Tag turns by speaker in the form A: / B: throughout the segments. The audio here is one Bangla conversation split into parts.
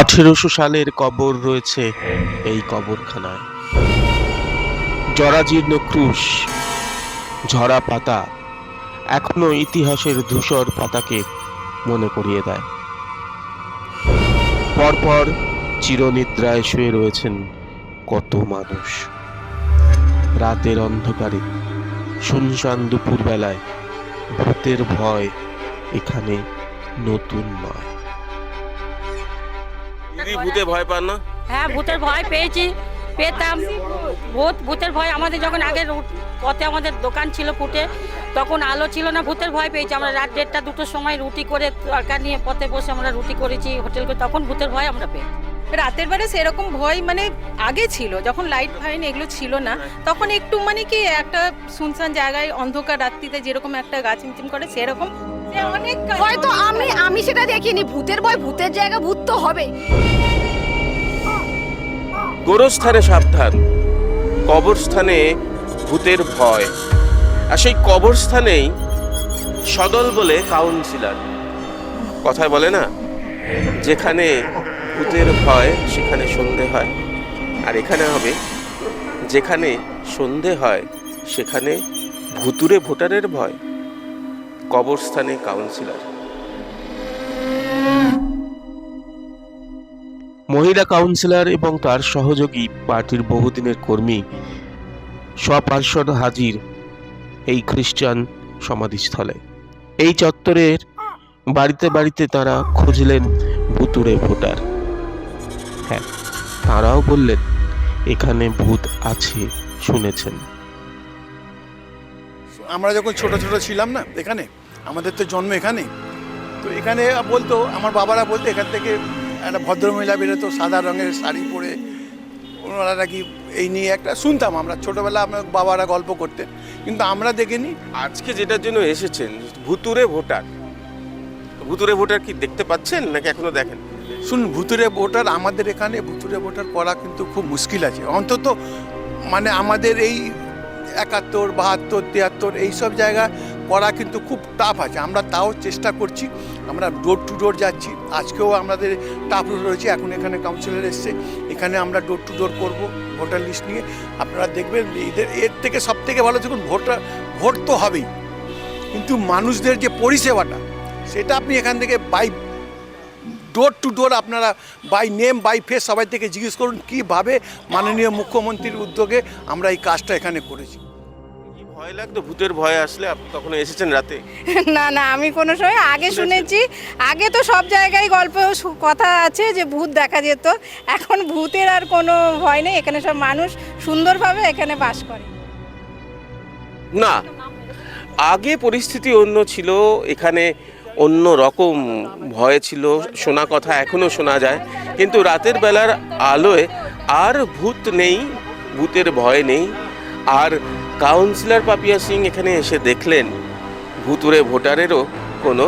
A: আঠেরোশো সালের কবর রয়েছে এই কবরখানায়। জরাজীর্ণ ক্রুশ, ঝরা পাতা এখনও ইতিহাসের ধূসর পাতাকে মনে করিয়ে দেয়। পরপর চিরনিদ্রায় শুয়ে রয়েছেন কত মানুষ। রাতের অন্ধকারে, শুনশান দুপুরবেলায়, ভূতের ভয় এখানে নতুন নয়। দিদি ভূতে ভয় পান না?
B: হ্যাঁ ভূতের ভয় পেয়েছি। পেতাম। ভূত ভূতের ভয় আমাদের যখন আগে পথে আমাদের দোকান ছিল ফুটে তখন আলো ছিল না ভূতের ভয় পেয়েছি। আমরা রাত দেড়টা দুটোর সময় রুটি করে তরকার নিয়ে পথে বসে আমরা রুটি করেছি হোটেল করে তখন ভূতের ভয় আমরা পেয়েছি।
C: রাতের বেলা সেরকম ভয় মানে আগে ছিল যখন লাইট ফাইন এগুলো ছিল না তখন একটু মানে কি একটা শুনশান জায়গায় অন্ধকার রাত্রিতে যেরকম একটা গা চিমচিম করে সেরকম
D: হয়তো আমি আমি সেটা দেখিনি। ভূতের ভয় ভূতের জায়গা ভূত তো হবে।
A: গোরস্থানে সাবধান। কবরস্থানে ভূতের ভয়। আর সেই কবরস্থানেই সদল বলে কাউন্সিলর। কথায় বলে না যেখানে ভূতের ভয় সেখানে সন্ধে হয়। আর এখানে হবে যেখানে সন্ধে হয় সেখানে ভুতুরে ভোটারের ভয়। কবরস্থানে কাউন্সিলর মহিলা কাউন্সিলর এবং তার সহযোগী পার্টির বহুদিনের কর্মী স্বপার্শ্বদ হাজির এই খ্রিস্টান সমাধিস্থলে। এই চত্বরের বাড়িতে বাড়িতে তারা খুঁজলেন ভুতুরে ভোটার। হ্যাঁ তারাও বললেন, এখানে ভূত আছে, শুনেছেন।
E: আমরা যখন ছোট ছোট ছিলাম না এখানে আমাদের তো জন্ম এখানে। তো এখানে বলতো আমার বাবারা বলতো এখান থেকে একটা ভদ্রমহিলা বেরোতো সাদা রঙের শাড়ি পরে। ওনারা নাকি এই নিয়ে একটা শুনতাম আমরা ছোটবেলা আমার বাবারা গল্প করতেন। কিন্তু আমরা দেখিনি।
A: আজকে যেটার জন্য এসেছেন ভুতুরে ভোটার। ভুতুরে ভোটার কি দেখতে পাচ্ছেন নাকি এখনও দেখেন?
E: শুনুন ভুতুরে ভোটার আমাদের এখানে ভুতুরে ভোটার করা কিন্তু খুব মুশকিল আছে। অন্তত মানে আমাদের এই একাত্তর, বাহাত্তর, তিয়াত্তর, এইসব জায়গা করা কিন্তু খুব টাফ আছে। আমরা তাও চেষ্টা করছি, আমরা ডোর টু ডোর যাচ্ছি। আজকেও আমাদের টাফ রয়েছে, এখন এখানে কাউন্সিলর এসছে, এখানে আমরা ডোর টু ডোর করব ভোটার লিস্ট নিয়ে। আপনারা দেখবেন, এদের, এর থেকে সব থেকে ভালো দেখুন ভোটার ভোট তো হবেই। কিন্তু মানুষদের যে পরিষেবাটা, সেটা আপনি এখান থেকে বাই ডোর টু ডোর আপনারা বাই নেম বাই ফেস সবাই থেকে জিজ্ঞেস করুন কীভাবে মাননীয় মুখ্যমন্ত্রীর উদ্যোগে আমরা এই কাজটা এখানে করেছি।
A: কি ভয় লাগতো? ভূতের ভয় আসলে আপনি কখনো এসেছেন রাতে?
C: না না আমি কোনো সময় আগে শুনেছি। আগে তো সব জায়গায় গল্প কথা আছে যে ভূত দেখা যেত। এখন ভূতের আর কোনো ভয় নেই। এখানে সব মানুষ সুন্দরভাবে এখানে বাস করে।
A: না। আগে পরিস্থিতি অন্য ছিল। এখানে অন্য রকম ভয় ছিল, শোনা কথা এখনও শোনা যায়। কিন্তু রাতের বেলার আলোয় আর ভূত নেই, ভূতের ভয় নেই। আর কাউন্সিলর পাপিয়া সিং এখানে এসে দেখলেন ভুতুরে ভোটারেরও কোনো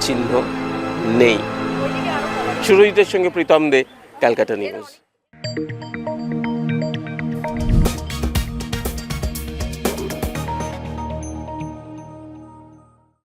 A: চিহ্ন নেই। সুরজিতের সঙ্গে প্রীতম দে, ক্যালকাটা নিউজ।